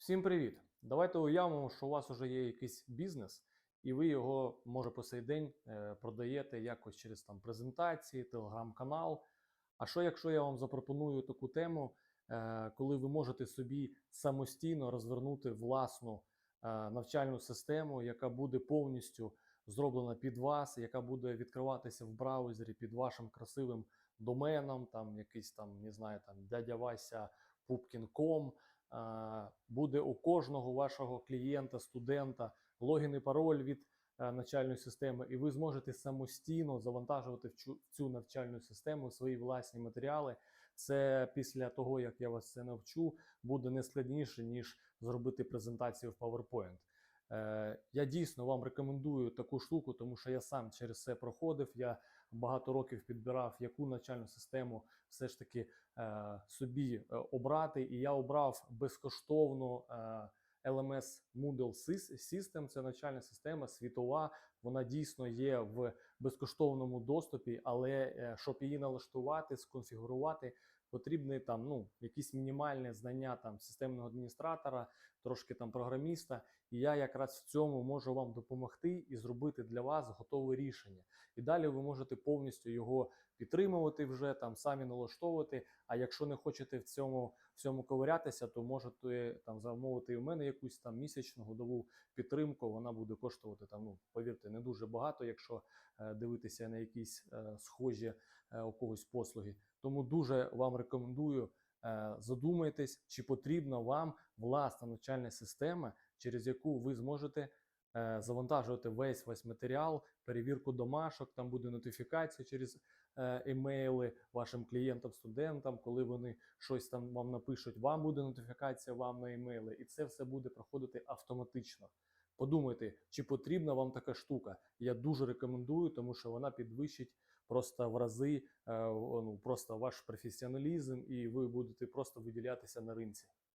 Всім привіт! Давайте уявимо, що у вас вже є якийсь бізнес, і ви його, може, по сей день е, продаєте якось через там презентації, телеграм-канал. А що, якщо я вам запропоную таку тему, е, коли ви можете собі самостійно розвернути власну е, навчальну систему, яка буде повністю зроблена під вас, яка буде відкриватися в браузері під вашим красивим доменом, там якийсь там, не знаю, там дядя Вася Е, буде у кожного вашого клієнта, студента логін і пароль від е, навчальної системи, і ви зможете самостійно завантажувати в цю, навчальну систему свої власні матеріали. Це після того, як я вас це навчу, буде не складніше, ніж зробити презентацію в PowerPoint. Е, Я дійсно вам рекомендую таку штуку, тому що я сам через це проходив. Я багато років підбирав, яку навчальну систему все ж таки е, собі е, обрати. І я обрав безкоштовну е, LMS Moodle Sys- System. Це навчальна система світова. Вона дійсно є в безкоштовному доступі, але е, щоб її налаштувати, сконфігурувати, потрібні там ну якісь мінімальні знання там системного адміністратора, трошки там програміста. І я якраз в цьому можу вам допомогти і зробити для вас готове рішення. І далі ви можете повністю його підтримувати вже там самі налаштовувати. А якщо не хочете в цьому всьому ковирятися, то можете там замовити і в мене якусь там місячну годову підтримку. Вона буде коштувати там, ну повірте, не дуже багато, якщо е, дивитися на якісь е, схожі е, у когось послуги. Тому дуже вам рекомендую. е, Задумайтесь, чи потрібна вам власна навчальна система, через яку ви зможете завантажувати весь весь матеріал, перевірку домашок, там буде нотифікація через е, емейли вашим клієнтам, студентам, коли вони щось там вам напишуть, вам буде нотифікація вам на емейли, і це все буде проходити автоматично. Подумайте, чи потрібна вам така штука. Я дуже рекомендую, тому що вона підвищить просто в рази е, ну, просто ваш професіоналізм, і ви будете просто виділятися на ринці.